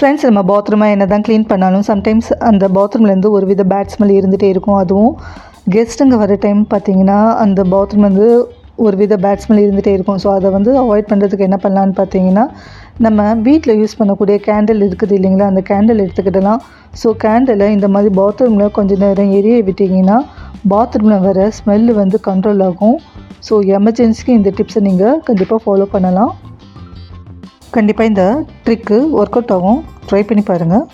Friends நம்ம பாத்ரூமை என்ன தான் க்ளீன் பண்ணாலும் சம்டைம்ஸ் அந்த பாத்ரூம்லேருந்து ஒரு வித பேட் ஸ்மெல் இருந்துகிட்டே இருக்கும். அதுவும் கெஸ்ட்டுங்க வர டைம் பார்த்தீங்கன்னா அந்த பாத்ரூம் வந்து ஒரு வித பேட் ஸ்மெல் இருந்துகிட்டே இருக்கும். ஸோ அதை வந்து அவாய்ட் பண்ணுறதுக்கு என்ன பண்ணலான்னு பார்த்தீங்கன்னா நம்ம வீட்டில் யூஸ் பண்ணக்கூடிய கேண்டில் இருக்குது இல்லைங்களா? அந்த கேண்டில் எடுத்துக்கிட்டலாம். ஸோ கேண்டிலை இந்த மாதிரி பாத்ரூமில் கொஞ்சம் நேரம் எரிய விட்டிங்கன்னா பாத்ரூமில் வர ஸ்மெல்லு வந்து கண்ட்ரோல் ஆகும். ஸோ எமர்ஜென்சிக்கு இந்த டிப்ஸை நீங்கள் கண்டிப்பாக ஃபாலோ பண்ணலாம். கண்டிப்பாக இந்த ட்ரிக்கு ஒர்க் அவுட் ஆகும். ட்ரை பண்ணி பாருங்கள்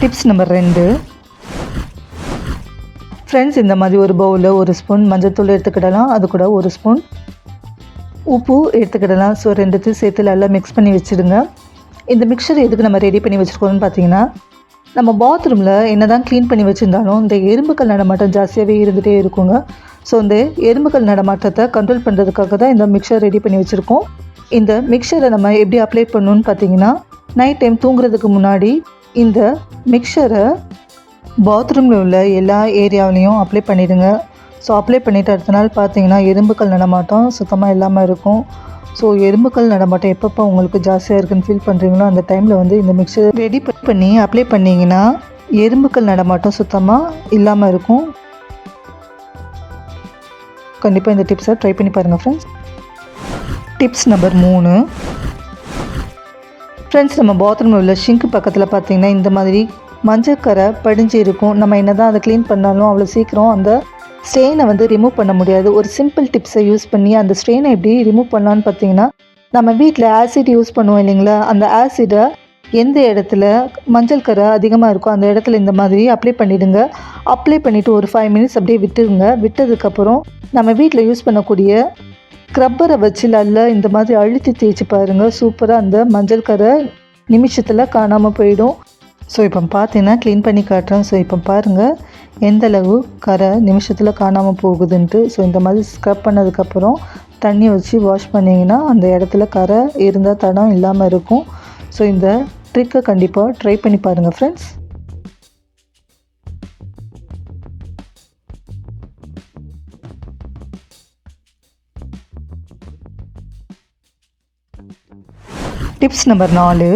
டிப்ஸ் நம்பர் ரெண்டு. ஃப்ரெண்ட்ஸ் இந்த மாதிரி ஒரு பவுலில் ஒரு ஸ்பூன் மஞ்சள்தூள் எடுத்துக்கிடலாம். அது கூட ஒரு ஸ்பூன் உப்பு எடுத்துக்கிடலாம். ஸோ ரெண்டுத்தையும் சேர்த்து நல்லா மிக்ஸ் பண்ணி வச்சுடுங்க. இந்த மிக்சர் எதுக்கு நம்ம ரெடி பண்ணி வச்சுருக்கோம்னு பார்த்தீங்கன்னா நம்ம பாத்ரூமில் என்ன தான் க்ளீன் பண்ணி வச்சுருந்தாலும் இந்த எறும்புகள் நடமாட்டம் ஜாஸ்தியாகவே இருந்துகிட்டே இருக்குங்க. ஸோ இந்த எறும்புகள் நடமாட்டத்தை கண்ட்ரோல் பண்ணுறதுக்காக தான் இந்த மிக்சர் ரெடி பண்ணி வச்சுருக்கோம். இந்த மிக்சரை நம்ம எப்படி அப்ளை பண்ணணும்னு பார்த்தீங்கன்னா நைட் டைம் தூங்குறதுக்கு முன்னாடி இந்த மிக்சரை பாத்ரூமில் உள்ள எல்லா ஏரியாவிலையும் அப்ளை பண்ணிடுங்க. ஸோ அப்ளை பண்ணிவிட்டு அடுத்த நாள் பார்த்தீங்கன்னா எறும்புகள் நடமாட்டம் சுத்தமாக இல்லாமல் இருக்கும். ஸோ எறும்புக்கள் நடமாட்டம் எப்பப்போ உங்களுக்கு ஜாஸ்தியாக இருக்குன்னு ஃபீல் பண்ணுறீங்களோ அந்த டைமில் வந்து இந்த மிக்சர் ரெடி பண்ணி அப்ளை பண்ணிங்கன்னா எறும்புக்கள் நடமாட்டம் சுத்தமாக இல்லாமல் இருக்கும். கண்டிப்பாக இந்த டிப்ஸை ட்ரை பண்ணி பாருங்கள் ஃப்ரெண்ட்ஸ் டிப்ஸ் நம்பர் மூணு. ஃப்ரெண்ட்ஸ் நம்ம பாத்ரூமில் உள்ள ஷிங்க் பக்கத்தில் பார்த்தீங்கன்னா இந்த மாதிரி மஞ்சக்கரை படிஞ்சு இருக்கும். நம்ம என்ன தான் அதை க்ளீன் பண்ணாலும் அவ்வளோ சீக்கிரம் அந்த ஸ்ட்ரெயினை வந்து ரிமூவ் பண்ண முடியாது. ஒரு சிம்பிள் டிப்ஸை யூஸ் பண்ணி அந்த ஸ்ட்ரெயினை எப்படி ரிமூவ் பண்ணலான்னு பார்த்தீங்கன்னா நம்ம வீட்டில் ஆசிட் யூஸ் பண்ணுவோம் இல்லைங்களா? அந்த ஆசிடை எந்த இடத்துல மஞ்சள் கரை அதிகமாக இருக்கோ அந்த இடத்துல இந்த மாதிரி அப்ளை பண்ணிவிடுங்க அப்ளை பண்ணிவிட்டு ஒரு ஃபைவ் மினிட்ஸ் அப்படியே விட்டுருங்க. விட்டதுக்கப்புறம் நம்ம வீட்டில் யூஸ் பண்ணக்கூடிய ஸ்க்ரப்பரை வச்சு நல்லா இந்த மாதிரி அழுத்தி தேய்ச்சி பாருங்கள் சூப்பராக அந்த மஞ்சள் கரை நிமிஷத்தில் காணாமல் போயிடும். ஸோ இப்போ பார்த்தீங்கன்னா க்ளீன் பண்ணி காட்டுறேன். ஸோ இப்போ பாருங்கள் எந்தளவு கரை நிமிஷத்தில் காணாமல் போகுதுன்ட்டு. ஸோ இந்த மாதிரி ஸ்க்ரப் பண்ணதுக்கப்புறம் தண்ணி வச்சு வாஷ் பண்ணிங்கன்னா அந்த இடத்துல கரை இருந்தால் தடம் இல்லாமல் இருக்கும். ஸோ இந்த ட்ரிக்கை கண்டிப்பாக ட்ரை பண்ணி பாருங்கள் ஃப்ரெண்ட்ஸ் டிப்ஸ் நம்பர் நாலு.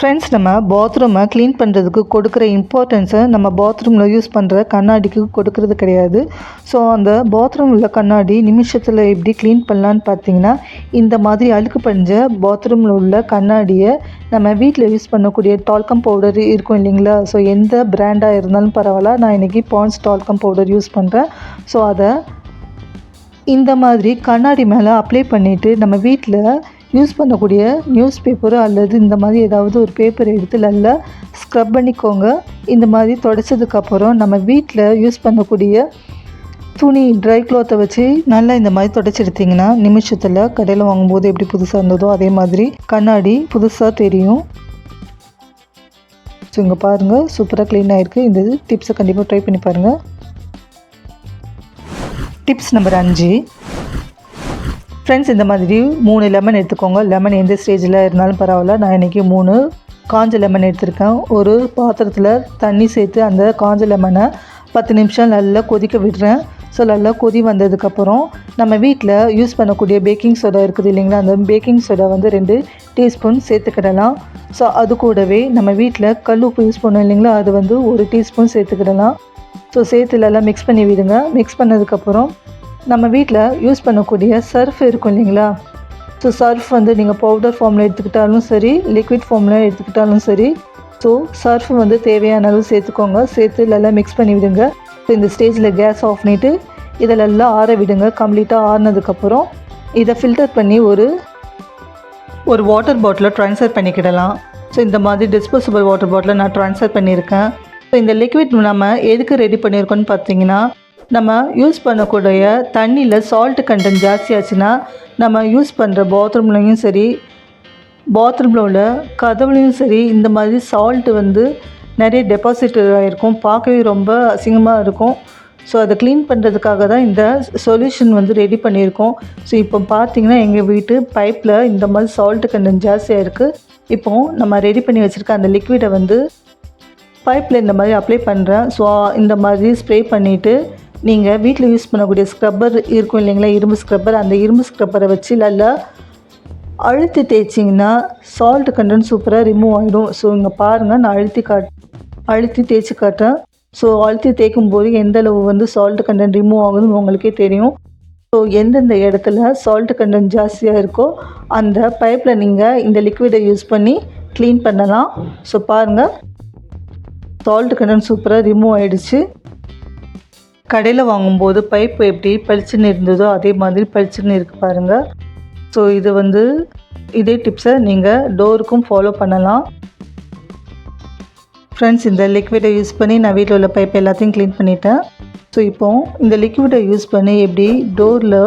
ஃப்ரெண்ட்ஸ் நம்ம பாத்ரூமை க்ளீன் பண்ணுறதுக்கு கொடுக்குற இம்பார்ட்டன்ஸை நம்ம பாத்ரூமில் யூஸ் பண்ணுற கண்ணாடிக்கு கொடுக்கறது கிடையாது. ஸோ அந்த பாத்ரூம் உள்ள கண்ணாடி நிமிஷத்தில் எப்படி க்ளீன் பண்ணலான்னு பார்த்தீங்கன்னா இந்த மாதிரி அழுக்கு படிஞ்ச பாத்ரூமில் உள்ள கண்ணாடியை நம்ம வீட்டில் யூஸ் பண்ணக்கூடிய டால்கம் பவுடர் இருக்கும் இல்லைங்களா? ஸோ எந்த பிராண்டாக இருந்தாலும் பரவாயில்ல. நான் இன்றைக்கி பாண்ட்ஸ் டால்கம் பவுடர் யூஸ் பண்ணுறேன் ஸோ அதை இந்த மாதிரி கண்ணாடி மேலே அப்ளை பண்ணிவிட்டு நம்ம வீட்டில் யூஸ் பண்ணக்கூடிய நியூஸ் பேப்பரோ அல்லது இந்த மாதிரி ஏதாவது ஒரு பேப்பர் எடுத்து நல்லா ஸ்க்ரப் பண்ணிக்கோங்க. இந்த மாதிரி தொடச்சதுக்கப்புறம் நம்ம வீட்டில் யூஸ் பண்ணக்கூடிய துணி ட்ரை க்ளாத்தை வச்சு நல்லா இந்த மாதிரி தொடச்செடுத்திங்கன்னா நிமிஷத்தில் கடையில் வாங்கும்போது எப்படி புதுசாக இருந்ததோ அதே மாதிரி கண்ணாடி புதுசாக தெரியும். ஸோ இங்கே பாருங்கள் சூப்பராக க்ளீன் ஆகிருக்கு இந்த டிப்ஸை கண்டிப்பாக ட்ரை பண்ணி பாருங்கள் டிப்ஸ் நம்பர் அஞ்சு. ஃப்ரெண்ட்ஸ் இந்த மாதிரி மூணு லெமன் எடுத்துக்கோங்க. லெமன் எந்த ஸ்டேஜில் இருந்தாலும் பரவாயில்ல. நான் இன்றைக்கி மூணு காஞ்ச லெமன் எடுத்திருக்கேன். ஒரு பாத்திரத்தில் தண்ணி சேர்த்து அந்த காஞ்ச லெமனை பத்து நிமிஷம் நல்லா கொதிக்க விடுறேன். ஸோ நல்லா கொதி வந்ததுக்கப்புறம் நம்ம வீட்டில் யூஸ் பண்ணக்கூடிய பேக்கிங் சோடா இருக்குது இல்லைங்களா? அந்த பேக்கிங் சோடா வந்து ரெண்டு டீஸ்பூன் சேர்த்துக்கிடலாம். ஸோ அது கூடவே நம்ம வீட்டில் கல் உப்பு யூஸ் பண்ணோம் இல்லைங்களா? அது வந்து ஒரு டீஸ்பூன் சேர்த்துக்கிடலாம். ஸோ சேர்த்துலலாம் மிக்ஸ் பண்ணி விடுங்க. மிக்ஸ் பண்ணதுக்கப்புறம் நம்ம வீட்டில் யூஸ் பண்ணக்கூடிய சர்ஃப் இருக்கும் இல்லைங்களா? ஸோ சர்ஃப் வந்து நீங்கள் பவுடர் ஃபார்மில் எடுத்துக்கிட்டாலும் சரி லிக்விட் ஃபார்மில் எடுத்துக்கிட்டாலும் சரி ஸோ சர்ஃப் வந்து தேவையான அளவு சேர்த்துக்கோங்க. சேர்த்து நல்லா மிக்ஸ் பண்ணி விடுங்க. ஸோ இந்த ஸ்டேஜில் கேஸ் ஆஃப் பண்ணிவிட்டு இதிலெல்லாம் ஆற விடுங்க. கம்ப்ளீட்டாக ஆறினதுக்கப்புறம் இதை ஃபில்டர் பண்ணி ஒரு ஒரு வாட்டர் பாட்டிலை ட்ரான்ஸ்ஃபர் பண்ணிக்கிடலாம். ஸோ இந்த மாதிரி டிஸ்போசபிள் வாட்டர் பாட்டிலை நான் ட்ரான்ஸ்ஃபர் பண்ணியிருக்கேன். ஸோ இந்த லிக்விட் நம்ம எதுக்கு ரெடி பண்ணியிருக்கோன்னு பார்த்தீங்கன்னா நம்ம யூஸ் பண்ணக்கூடிய தண்ணியில் சால்ட் கண்டென்ட் ஜாஸ்தியாச்சுன்னா நம்ம யூஸ் பண்ணுற பாத்ரூம்லேயும் சரி பாத்ரூமில் உள்ள கதவுலையும் சரி இந்த மாதிரி சால்ட்டு வந்து நிறைய டெபாசிட் ஆகிருக்கும் பார்க்கவே ரொம்ப அசிங்கமாக இருக்கும். ஸோ அதை க்ளீன் பண்ணுறதுக்காக தான் இந்த சொல்யூஷன் வந்து ரெடி பண்ணியிருக்கோம். ஸோ இப்போ பார்த்தீங்கன்னா எங்கள் வீட்டு பைப்பில் இந்த மாதிரி சால்ட்டு கண்டென்ட் ஜாஸ்தியாக இருக்குது இப்போது நம்ம ரெடி பண்ணி வச்சுருக்க அந்த லிக்விடை வந்து பைப்பில் இந்த மாதிரி அப்ளை பண்ணுறேன் ஸோ இந்த மாதிரி ஸ்ப்ரே பண்ணிவிட்டு நீங்கள் வீட்டில் யூஸ் பண்ணக்கூடிய ஸ்க்ரப்பர் இருக்கும் இல்லைங்களா? இரும்பு ஸ்க்ரப்பர் அந்த இரும்பு ஸ்க்ரப்பரை வச்சு நல்லா அழுத்தி தேய்ச்சிங்கன்னா சால்ட் கண்டென்ட் சூப்பராக ரிமூவ் ஆகிடும் ஸோ இங்கே பாருங்கள் நான் அழுத்தி காட் அழுத்தி தேய்ச்சி காட்டுறேன். ஸோ அழுத்தி தேய்க்கும் போது எந்த அளவு வந்து சால்ட் கண்டென்ட் ரிமூவ் ஆகுதுன்னு உங்களுக்கே தெரியும். ஸோ எந்தெந்த இடத்துல சால்ட் கண்டென்ட் ஜாஸ்தியாக இருக்கோ அந்த பைப்பில் நீங்கள் இந்த லிக்விடை யூஸ் பண்ணி க்ளீன் பண்ணலாம். ஸோ பாருங்கள் சால்ட் கண்டென்ட் சூப்பராக ரிமூவ் ஆகிடுச்சு கடையில் வாங்கும்போது பைப்பு எப்படி பளிச்சுன்னு இருந்ததோ அதே மாதிரி பளிச்சுன்னு இருக்கு பாருங்கள் ஸோ இது வந்து இதே டிப்ஸை நீங்கள் டோருக்கும் ஃபாலோ பண்ணலாம். ஃப்ரெண்ட்ஸ் இந்த லிக்விடை யூஸ் பண்ணி நான் வீட்டில் உள்ள பைப் எல்லாத்தையும் க்ளீன் பண்ணிட்டேன். ஸோ இப்போ இந்த லிக்விடை யூஸ் பண்ணி எப்படி டோரில்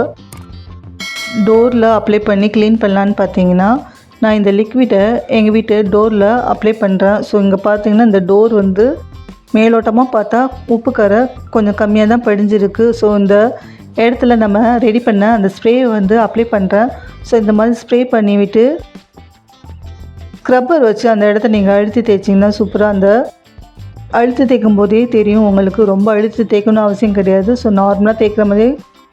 டோரில் அப்ளை பண்ணி க்ளீன் பண்ணலான்னு பார்த்தீங்கன்னா நான் இந்த லிக்விடை எங்கள் வீட்டு டோரில் அப்ளை பண்ணுறேன் ஸோ இங்கே பார்த்தீங்கன்னா இந்த டோர் வந்து மேலோட்டமாக பார்த்தா உப்பு கரை கொஞ்சம் கம்மியாக தான் படிஞ்சிருக்கு. ஸோ இந்த இடத்துல நம்ம ரெடி பண்ண அந்த ஸ்ப்ரேயை வந்து அப்ளை பண்ணுறேன் ஸோ இந்த மாதிரி ஸ்ப்ரே பண்ணிவிட்டு ஸ்க்ரப்பர் வச்சு அந்த இடத்த நீங்கள் அழுத்தி தேய்ச்சிங்கன்னா சூப்பராக அந்த அழுத்தி தேய்க்கும் போதே தெரியும் உங்களுக்கு ரொம்ப அழுத்தி தேய்க்கணும் அவசியம் கிடையாது. ஸோ நார்மலாக தேய்க்கிற மாதிரி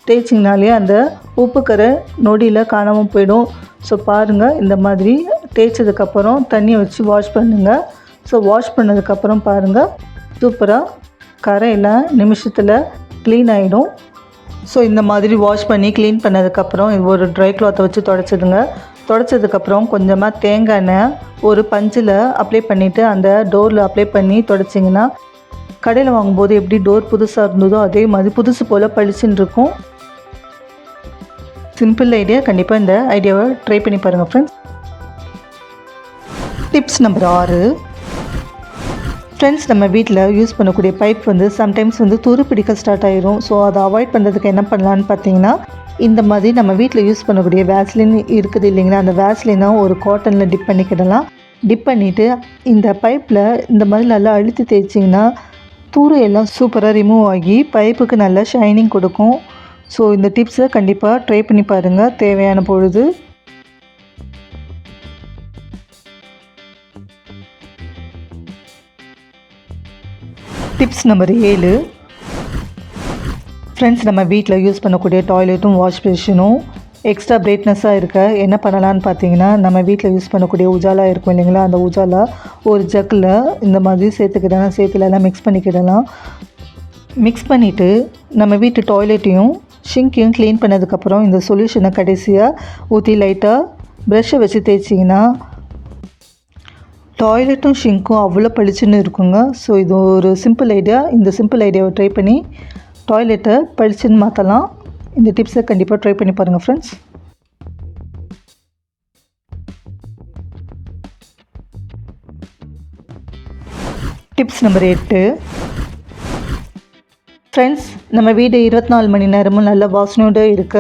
தேய்ச்சிங்கனாலே அந்த உப்பு கரை நொடியில் காணாமல் போயிடும். ஸோ பாருங்கள் இந்த மாதிரி தேய்ச்சதுக்கப்புறம் தண்ணியை வச்சு வாஷ் பண்ணுங்கள் ஸோ வாஷ் பண்ணதுக்கப்புறம் பாருங்கள் சூப்பராக கரையில் நிமிஷத்தில் க்ளீன் ஆகிடும் ஸோ இந்த மாதிரி வாஷ் பண்ணி க்ளீன் பண்ணதுக்கப்புறம் இது ஒரு ட்ரை கிளாத்தை வச்சு தொடச்சிடுங்க. தொடச்சதுக்கப்புறம் கொஞ்சமாக தேங்காய் எண்ணெய் ஒரு பஞ்சில் அப்ளை பண்ணிவிட்டு அந்த டோரில் அப்ளை பண்ணி தொடச்சிங்கன்னா கடையில் வாங்கும்போது எப்படி டோர் புதுசாக இருந்ததோ அதே மாதிரி புதுசு போல் பளிச்சுன்னு இருக்கும். சிம்பிள் ஐடியா கண்டிப்பாக இந்த ஐடியாவை ட்ரை பண்ணி பாருங்கள் ஃப்ரெண்ட்ஸ் டிப்ஸ் நம்பர் ஆறு. ஃப்ரெண்ட்ஸ் நம்ம வீட்டில் யூஸ் பண்ணக்கூடிய பைப் வந்து சம்டைம்ஸ் வந்து துரு பிடிக்க ஸ்டார்ட் ஆயிரும். ஸோ அதை அவாய்ட் பண்ணுறதுக்கு என்ன பண்ணலான்னு பார்த்தீங்கன்னா இந்த மாதிரி நம்ம வீட்டில் யூஸ் பண்ணக்கூடிய வேஸ்லின் இருக்குது இல்லைங்களா? அந்த வேஸ்லினை ஒரு காட்டனில் டிப் பண்ணிக்கிடலாம். டிப் பண்ணிவிட்டு இந்த பைப்பில் இந்த மாதிரி நல்லா அழுத்தி தேய்ச்சிங்கன்னா தூரு எல்லாம் சூப்பராக ரிமூவ் ஆகி பைப்புக்கு நல்லா ஷைனிங் கொடுக்கும். ஸோ இந்த டிப்ஸை கண்டிப்பாக ட்ரை பண்ணி பாருங்கள் தேவையான பொழுது டிப்ஸ் நம்பர் ஏழு. ஃப்ரெண்ட்ஸ் நம்ம வீட்டில் யூஸ் பண்ணக்கூடிய டாய்லெட்டும் வாஷ் பேஷனும் எக்ஸ்ட்ரா பிரைட்னஸாக இருக்க. என்ன பண்ணலான்னு பார்த்தீங்கன்னா நம்ம வீட்டில் யூஸ் பண்ணக்கூடிய உஜாலா இருக்கும் இல்லைங்களா? அந்த உஜாலா ஒரு ஜக்கில் இந்த மாதிரி சேர்த்துக்கிடலாம் சேர்த்துலலாம் மிக்ஸ் பண்ணிக்கிடலாம். மிக்ஸ் பண்ணிவிட்டு நம்ம வீட்டு டாய்லெட்டையும் ஷிங்கையும் க்ளீன் பண்ணதுக்கப்புறம் இந்த சொல்யூஷனை கடைசியாக ஊற்றி லைட்டாக ப்ரஷ்ஷை வச்சு தேய்ச்சிங்கன்னா டாய்லெட்டும் ஷிங்க்கும் அவ்வளோ பளிச்சுன்னு இருக்குங்க. ஸோ இது ஒரு சிம்பிள் ஐடியா இந்த சிம்பிள் ஐடியாவை ட்ரை பண்ணி டாய்லெட்டை பளிச்சுன்னு மாற்றலாம் இந்த டிப்ஸை கண்டிப்பாக ட்ரை பண்ணி பாருங்கள் ஃப்ரெண்ட்ஸ் டிப்ஸ் நம்பர் எட்டு. ஃப்ரெண்ட்ஸ் நம்ம வீடு இருபத்தி நாலு மணி நேரமும் நல்ல வாசனையோடு இருக்க.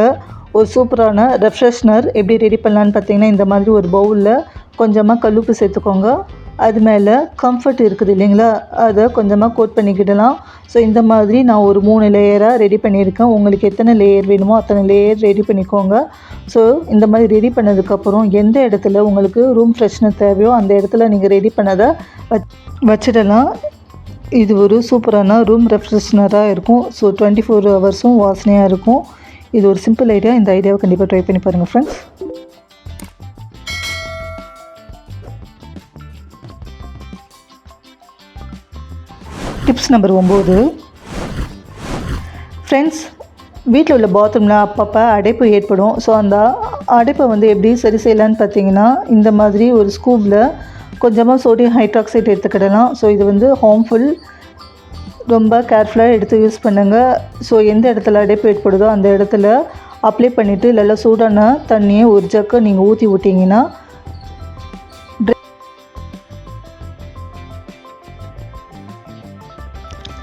ஒரு சூப்பரான ரெஃப்ரெஷ்னர் எப்படி ரெடி பண்ணலான்னு பார்த்தீங்கன்னா இந்த மாதிரி ஒரு பவுலில் கொஞ்சமாக கல்லுப்பு சேர்த்துக்கோங்க. அது மேலே கம்ஃபர்ட் இருக்குது இல்லைங்களா? அதை கொஞ்சமாக கோட் பண்ணிக்கிடலாம். ஸோ இந்த மாதிரி நான் ஒரு மூணு லேயராக ரெடி பண்ணியிருக்கேன். உங்களுக்கு எத்தனை லேயர் வேணுமோ அத்தனை லேயர் ரெடி பண்ணிக்கோங்க. ஸோ இந்த மாதிரி ரெடி பண்ணதுக்கப்புறம் எந்த இடத்துல உங்களுக்கு ரூம் ஃப்ரெஷ்னர் தேவையோ அந்த இடத்துல நீங்கள் ரெடி பண்ணதை வச் வச்சிடலாம். இது ஒரு சூப்பரான ரூம் ரெஃப்ரெஷ்னராக இருக்கும். ஸோ டுவெண்ட்டி ஃபோர் ஹவர்ஸும் வாசனையாக இருக்கும். இது ஒரு சிம்பிள் ஐடியா இந்த ஐடியாவை கண்டிப்பாக ட்ரை பண்ணி பாருங்கள் ஃப்ரெண்ட்ஸ் டிப்ஸ் நம்பர் ஒம்பது. ஃப்ரெண்ட்ஸ் வீட்டில் உள்ள பாத்ரூமில் அப்பப்போ அடைப்பு ஏற்படும். ஸோ அந்த அடைப்பை வந்து எப்படி சரி செய்யலான்னு பார்த்தீங்கன்னா இந்த மாதிரி ஒரு ஸ்கூப்பில் கொஞ்சமாக சோடியம் ஹைட்ராக்சைட் எடுத்துக்கிடலாம். ஸோ இது வந்து ஹார்ம்ஃபுல் ரொம்ப கேர்ஃபுல்லாக எடுத்து யூஸ் பண்ணுங்கள் ஸோ எந்த இடத்துல அடைப்பு ஏற்படுதோ அந்த இடத்துல அப்ளை பண்ணிவிட்டு நல்லா சூடான தண்ணியை ஒரு ஜக்கு நீங்கள் ஊற்றி விட்டிங்கன்னா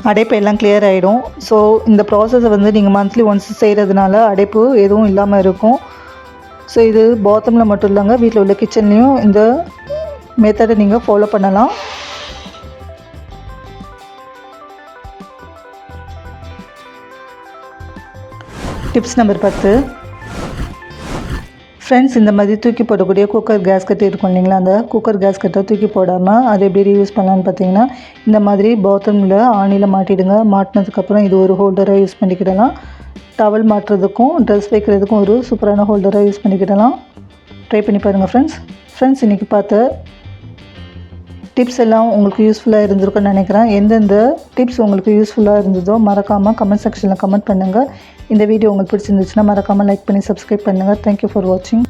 அடைப்பு எல்லாம் கிளியர் ஆகிடும் ஸோ இந்த ப்ராசஸை வந்து நீங்கள் மந்த்லி ஒன்ஸ் செய்கிறதுனால அடைப்பு எதுவும் இல்லாமல் இருக்கும். ஸோ இது பாத்ரூமில் மட்டும் இல்லைங்க வீட்டில் உள்ள கிச்சன்லேயும் இந்த மெத்தடை நீங்கள் ஃபாலோ பண்ணலாம். டிப்ஸ் நம்பர் பத்து. ஃப்ரெண்ட்ஸ் இந்த மாதிரி தூக்கி போடக்கூடிய குக்கர் கேஸ்கட் இருக்கும் இல்லைங்களா? அந்த குக்கர் கேஸ் கட்டை தூக்கி போடாமல் அதை எப்படி ரீயூஸ் பண்ணலான்னு பார்த்தீங்கன்னா இந்த மாதிரி பாத்ரூமில் ஆணியில் மாட்டிடுங்க. மாட்டினதுக்கப்புறம் இது ஒரு ஹோல்டராக யூஸ் பண்ணிக்கிடலாம். டவல் மாட்டுறதுக்கும் ட்ரெஸ் வைக்கிறதுக்கும் ஒரு சூப்பரான ஹோல்டராக யூஸ் பண்ணிக்கிடலாம். ட்ரை பண்ணி பாருங்கள் ஃப்ரெண்ட்ஸ் ஃப்ரெண்ட்ஸ் இன்றைக்கி பார்த்த டிப்ஸ் எல்லாம் உங்களுக்கு யூஸ்ஃபுல்லாக இருந்திருக்கும்னு நினைக்கிறேன். எந்தெந்த டிப்ஸ் உங்களுக்கு யூஸ்ஃபுல்லாக இருந்ததோ மறக்காமல் கமெண்ட் செக்ஷனில் கமெண்ட் பண்ணுங்கள் இந்த வீடியோ உங்களுக்கு பிடிச்சிருந்துச்சுன்னா மறக்காமல் லைக் பண்ணி சப்ஸ்கிரைப் பண்ணுங்கள் தேங்க்யூ ஃபார் வாட்சிங்